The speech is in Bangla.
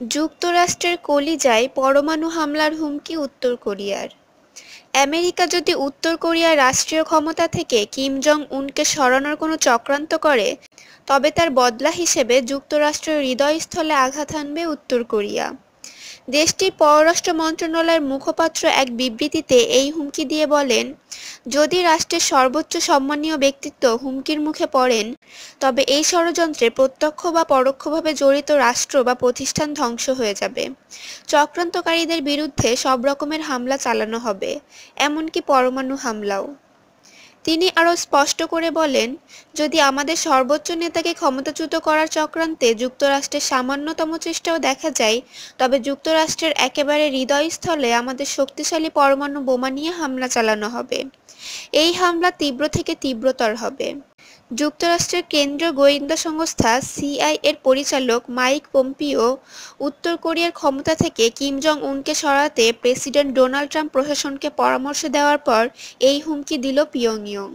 যুক্তরাষ্ট্রের কলিজায় পরমাণু হামলার হুমকি উত্তর কোরিয়ার। আমেরিকা যদি উত্তর কোরিয়ার রাষ্ট্রীয় ক্ষমতা থেকে কিম জং উনকে সরানোর কোনো চক্রান্ত করে, তবে তার বদলা হিসেবে যুক্তরাষ্ট্রের হৃদয়স্থলে আঘাত হানবে উত্তর কোরিয়া। দেশটির পররাষ্ট্র মন্ত্রণালয়ের মুখপাত্র এক বিবৃতিতে এই হুমকি দিয়ে বলেন, যদি রাষ্ট্রের সর্বোচ্চ সম্মানীয় ব্যক্তিত্ব হুমকির মুখে পড়েন, তবে এই ষড়যন্ত্রে প্রত্যক্ষ বা পরোক্ষভাবে জড়িত রাষ্ট্র বা প্রতিষ্ঠান ধ্বংস হয়ে যাবে। চক্রান্তকারীদের বিরুদ্ধে সব রকমের হামলা চালানো হবে, এমনকি পরমাণু হামলাও। তিনি আরও স্পষ্ট করে বলেন, যদি আমাদের সর্বোচ্চ নেতাকে ক্ষমতাচ্যুত করার চক্রান্তে যুক্তরাষ্ট্রের সামান্যতম চেষ্টাও দেখা যায়, তবে যুক্তরাষ্ট্রের একেবারে হৃদয়স্থলে আমাদের শক্তিশালী পরমাণু বোমা নিয়ে হামলা চালানো হবে। এই হামলা তীব্র থেকে তীব্রতর হবে। যুক্তরাষ্ট্রের কেন্দ্রীয় গোয়েন্দা সংস্থা সিআই এর পরিচালক মাইক পম্পিও উত্তর কোরিয়ার ক্ষমতা থেকে কিম জং উনকে সরাতে প্রেসিডেন্ট ডোনাল্ড ট্রাম্প প্রশাসনকে পরামর্শ দেওয়ার পর এই হুমকি দিল পিয়ংইয়ং।